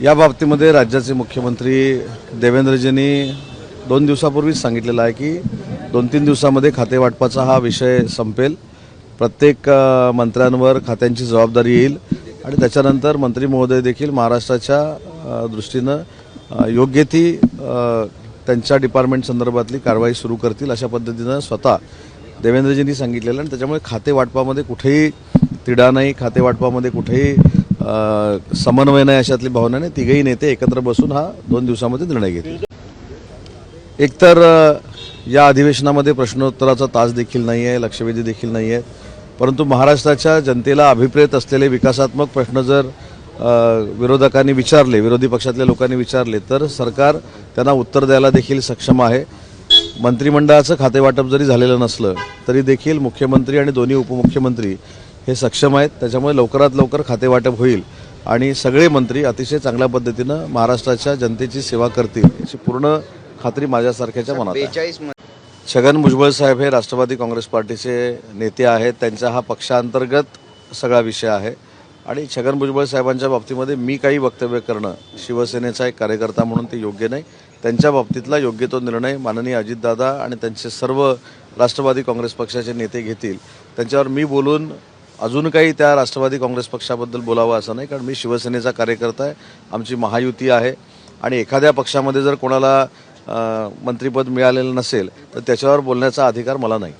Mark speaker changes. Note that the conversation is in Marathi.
Speaker 1: या बाबतीमध्ये राज्याचे मुख्यमंत्री देवेंद्रजींनी दोन दिवसापूर्वीच सांगितलेलं आहे की दोन तीन दिवसामध्ये खाते वाटपाचा हा विषय संपेल. प्रत्येक मंत्र्यांवर खात्यांची जबाबदारी येईल आणि त्याच्यानंतर मंत्री महोदय देखील महाराष्ट्राच्या दृष्टीनं योग्य ती त्यांच्या डिपार्टमेंट संदर्भातली कारवाई सुरू करतील अशा पद्धतीनं स्वतः देवेंद्रजींनी सांगितलेलं आणि त्याच्यामुळे खाते वाटपामध्ये कुठेही तिढा नाही खाते वाटपामध्ये कुठेही समन्वय नाही अशातली भावना नाही. तिघही नेते एकत्र बसून हा दोन दिवसामध्ये निर्णय घेतील. एकतर या अधिवेशनामध्ये प्रश्नोत्तराचा तास देखील नाही आहे लक्षवेधी देखील नाही आहे परंतु महाराष्ट्राच्या जनतेला अभिप्रेत असलेले विकासात्मक प्रश्न जर विरोधकांनी विचारले विरोधी पक्षातल्या लोकांनी विचारले तर सरकार त्यांना उत्तर द्यायला देखील सक्षम आहे. मंत्रिमंडळाचं खातेवाटप जरी झालेलं नसलं तरी देखील मुख्यमंत्री आणि दोन्ही उपमुख्यमंत्री हे सक्षम आहेत. त्याच्यामुळे लवकरात लवकर खातेवाटप होईल आणि सगळे मंत्री अतिशय चांगल्या पद्धतीनं महाराष्ट्राच्या जनतेची सेवा करतील याची पूर्ण खात्री माझ्यासारख्याच्या मनात छगन भुजबळ साहेब हे राष्ट्रवादी काँग्रेस पार्टीचे नेते आहेत. त्यांचा हा पक्षांतर्गत सगळा विषय आहे. आणि छगन भुजबळ साहेबांच्या बाबतीमध्ये मी काही वक्तव्य करणं शिवसेनेचा एक कार्यकर्ता म्हणून ते योग्य नाही. त्यांच्या बाबतीतला योग्य तो निर्णय माननीय अजितदादा आणि त्यांचे सर्व राष्ट्रवादी काँग्रेस पक्षाचे नेते घेतील. त्यांच्यावर मी बोलून अजून काही त्या राष्ट्रवादी काँग्रेस पक्षाबद्दल बोलावं असं नाही कारण मी शिवसेनेचा कार्यकर्ता आहे आमची महायुती आहे. आणि एखाद्या पक्षामध्ये जर कोणाला मंत्रिपद मिळालेलं नसेल तर त्याच्यावर बोलण्याचा अधिकार मला नाही.